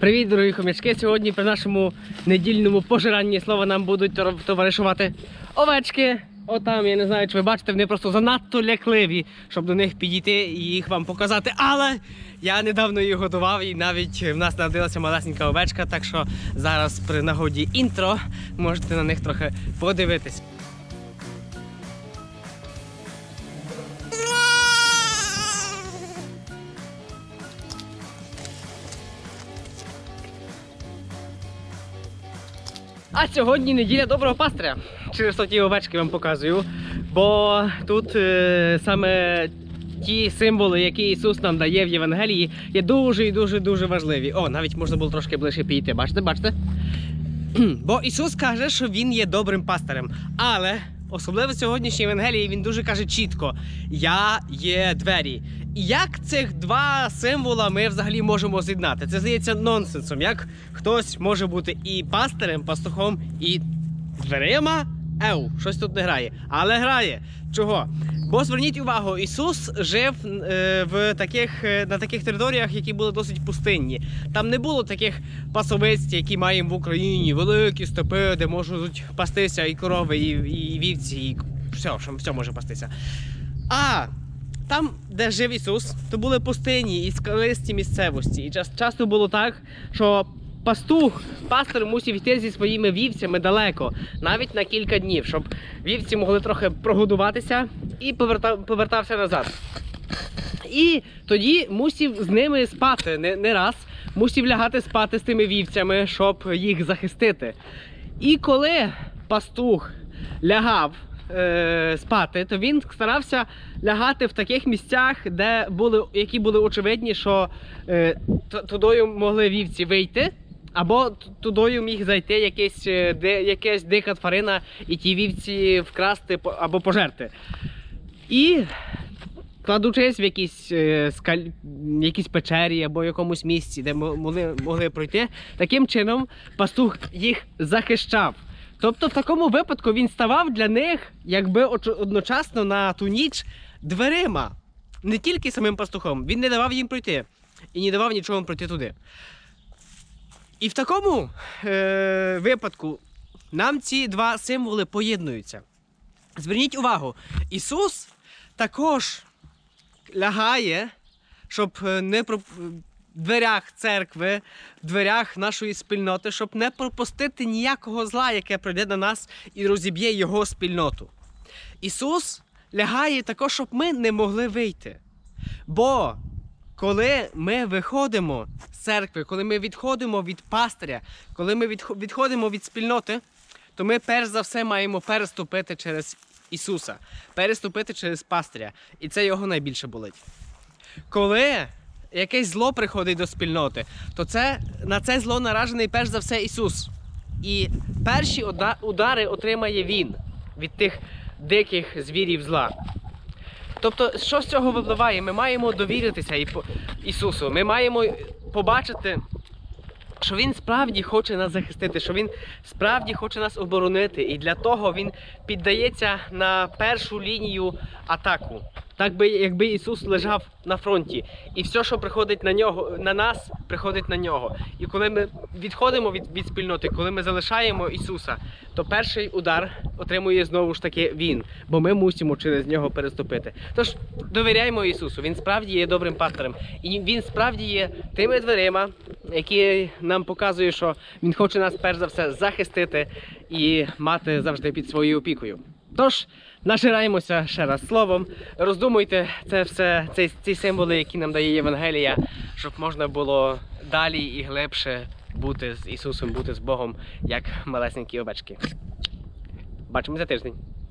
Привіт, дорогі хомячки! Сьогодні при нашому недільному пожиранні слова нам будуть товаришувати овечки. Отам, я не знаю, чи ви бачите, вони просто занадто лякливі, щоб до них підійти і їх вам показати. Але я недавно їх годував і навіть в нас народилася малесенька овечка, так що зараз при нагоді інтро можете на них трохи подивитись. А сьогодні неділя доброго пастиря. Через то ті овечки вам показую. Бо тут е, саме ті символи, які Ісус нам дає в Євангелії, є дуже і дуже дуже важливі. О, навіть можна було трошки ближче підійти. Бачите, бачите? Бо Ісус каже, що Він є добрим пастирем. Але особливо сьогоднішній Євангелії він дуже каже чітко: Я є двері. І як цих два символа ми взагалі можемо з'єднати? Це здається нонсенсом. Як хтось може бути і пастирем, пастухом, і дверима? Еу, щось тут не грає. Але грає. Чого? Бо зверніть увагу, Ісус жив е, в таких, е, на таких територіях, які були досить пустинні. Там не було таких пасовиць, які маємо в Україні, великі степи, де можуть пастися і корови, і, і вівці, і все, що все може пастися. А там, де жив Ісус, то були пустині і скалисті місцевості. І час- часто було так, що пастух, пастор мусив йти зі своїми вівцями далеко, навіть на кілька днів, щоб вівці могли трохи прогодуватися і поверта- повертався назад. І тоді мусив з ними спати не, не раз, мусив лягати спати з тими вівцями, щоб їх захистити. І коли пастух лягав е, спати, то він старався лягати в таких місцях, де були, які були очевидні, що е, тудою могли вівці вийти. Або тудою міг зайти якесь, е, де, якась дика тварина і ті вівці вкрасти або пожерти. І кладучись в якісь, е, скаль... якісь печері або якомусь місці, де мо- могли, могли пройти, таким чином пастух їх захищав. Тобто, в такому випадку він ставав для них якби одночасно на ту ніч дверима. Не тільки самим пастухом, він не давав їм пройти і не давав нічого пройти туди. І в такому е- випадку нам ці два символи поєднуються. Зверніть увагу, Ісус також лягає, щоб е, не про дверях церкви, в дверях нашої спільноти, щоб не пропустити ніякого зла, яке прийде на нас і розіб'є його спільноту. Ісус лягає також, щоб ми не могли вийти. Бо коли ми виходимо з церкви, коли ми відходимо від пастиря, коли ми відходимо від спільноти, то ми перш за все маємо переступити через Ісуса, переступити через пастиря. І це його найбільше болить. Коли якесь зло приходить до спільноти, то це, на це зло наражений перш за все Ісус. І перші удари отримає Він від тих диких звірів зла. Тобто, що з цього випливає? Ми маємо довіритися Ісусу. Ми маємо побачити, що Він справді хоче нас захистити, що Він справді хоче нас оборонити. І для того Він піддається на першу лінію атаку. Так би, якби Ісус лежав на фронті, і все, що приходить на нього, на нас, приходить на нього. І коли ми відходимо від, від спільноти, коли ми залишаємо Ісуса, то перший удар отримує знову ж таки Він, бо ми мусимо через нього переступити. Тож довіряємо Ісусу. Він справді є добрим пастором, і Він справді є тими дверима, які нам показують, що Він хоче нас перш за все захистити і мати завжди під своєю опікою. Тож нажираємося ще раз словом, роздумуйте це все, ці, ці символи, які нам дає Євангелія, щоб можна було далі і глибше бути з Ісусом, бути з Богом, як малесенькі овечки. Бачимо за тиждень.